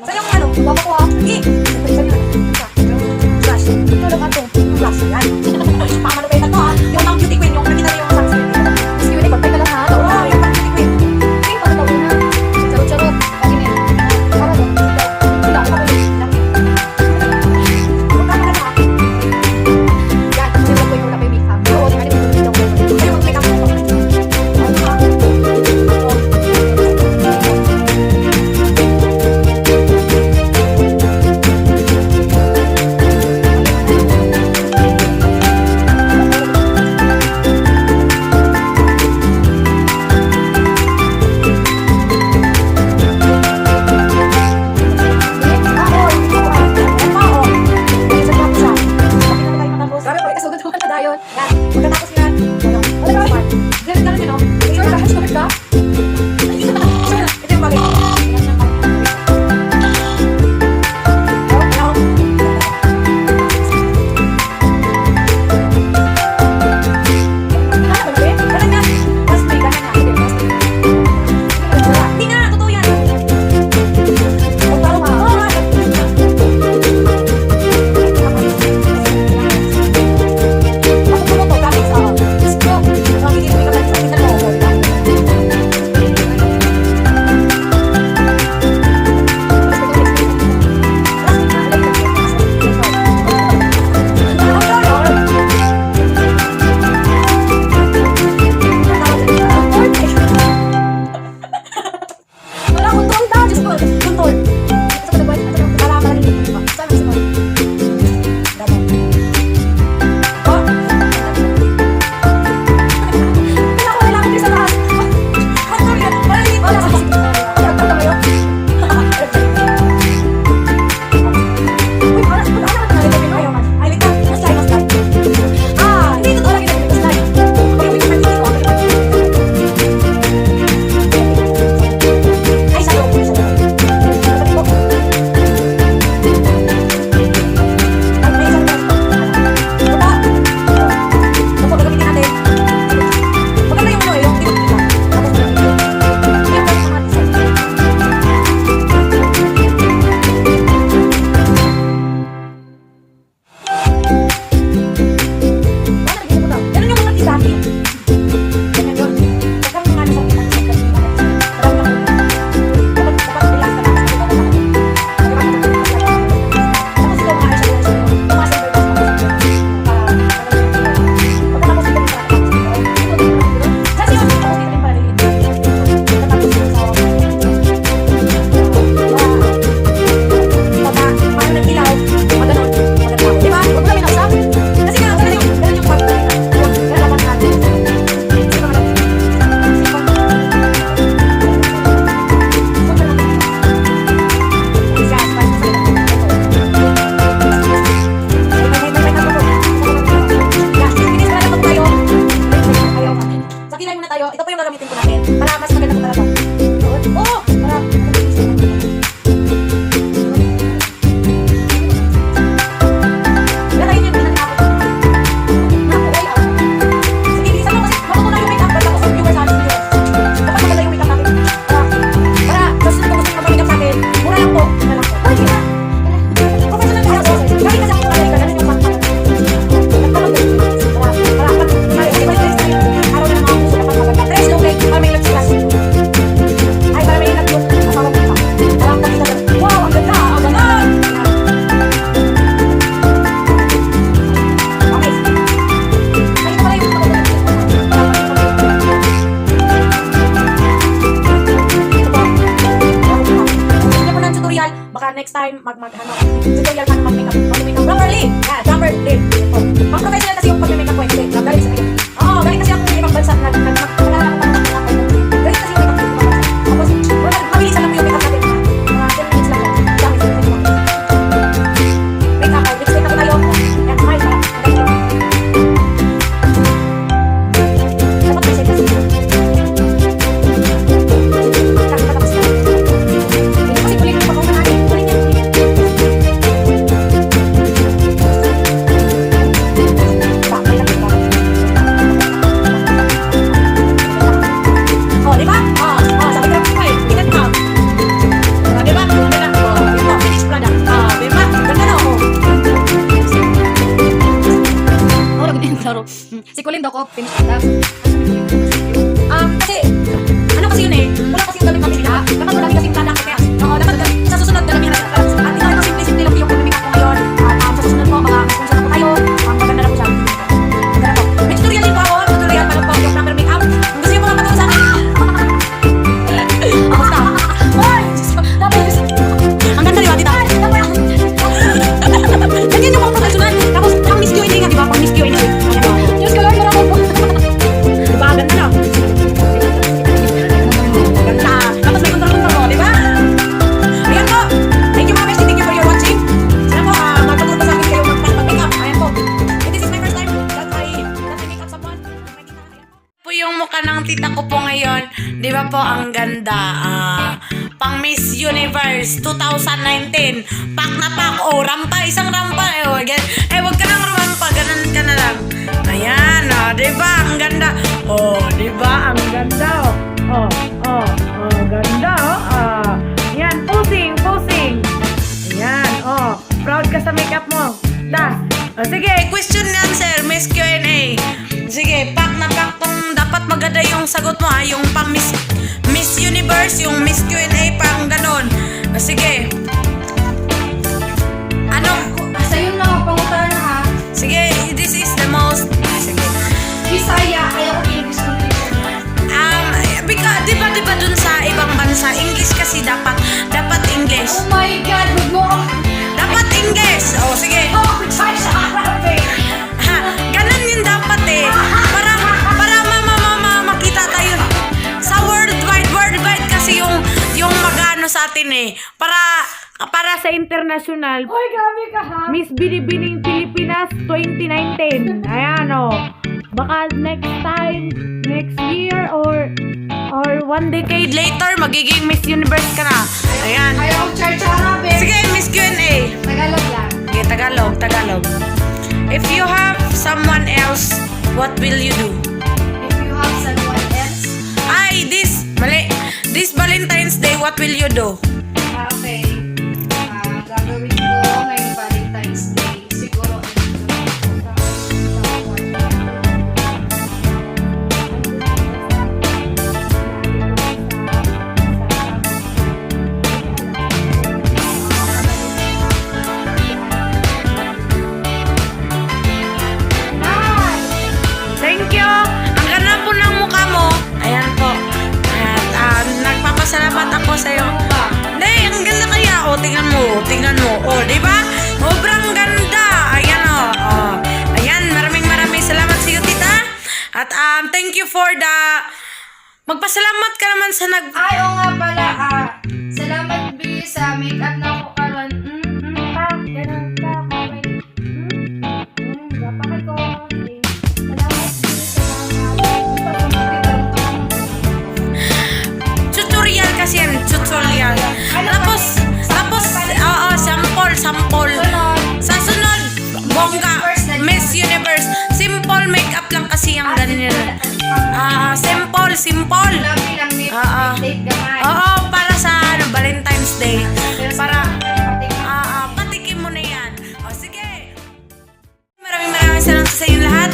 Saan yung ano? Baba ko ah. Sige. Hindi tayo. Ito po yung gagamitin ko natin. Para mas maganda po talaga. Oo! Next time mag mag ano, tutorial paano mag-makeup, mag-makeup properly. Yan, properly. Ito. Pang professional kasi yung pag-makeup ko, hindi. Galing sa. Oo, galing kasi ako ng ibang bansa. Nag, nag, Si Colin daw ko, finish up. Ah, kasi, ano kasi yun eh, wala kasi yung damit pamilya. Dapat wala kasi yung ko kaya. Oo, dapat sa susunod, dalamin na. Pang Miss Universe 2019. Pak na pak. Oh, rampa. Isang rampa. Eh, wag, eh, wag ka nang rumampa. Ganun ka na lang. Ayan, oh, di ba? Ang ganda. Oh, di ba? Ang ganda, oh. Oh, oh, oh, ganda, oh. Ah, yan, posing, posing. Ayan, oh. Proud ka sa makeup mo. Da. Oh, sige, question and answer, Miss Q&A. Sige, pak na pak tong dapat maganda yung sagot mo ha. Yung pang Miss, Miss Universe, yung sige. Ano? Sa'yo na, pangutan na ha. Sige, this is the most... Sige. Bisaya, ayaw ko English Um, because, di ba, di ba dun sa ibang bansa, English kasi dapat, dapat English. Oh my God, huwag mo ako. Dapat English. Oh, sige. Oh, sorry sa Arabic. Ha, ganun yun dapat eh. Para, para ma, ma, ma, ma, makita tayo. Sa worldwide, worldwide kasi yung, yung magano sa atin eh. Para, sa international, Hoy, grabe ka ha. Miss Binibining Pilipinas 2019. Ayan o. Baka next time, next year, or or one decade later, magiging Miss Universe ka na. Ayan. Ayaw ko charge sa Arabic. Sige, Miss Q&A. Tagalog lang. Okay, Tagalog, Tagalog. If you have someone else, what will you do? If you have someone else. Ay, this, mali. This Valentine's Day, what will you do? O, di ba? Sobrang ganda. Ayan o. O. Ayan, maraming maraming salamat sa iyo, tita. At um, thank you for the... Magpasalamat ka naman sa nag... Ay, oo nga pala. Ah, Short lang kasi ang ganun nila. Ah, ah, simple, simple. Ah, ah. Oo, para sa ano, Valentine's Day. Para, ah, ah, patikim mo na yan. O, sige. Maraming maraming salamat sa inyo lahat.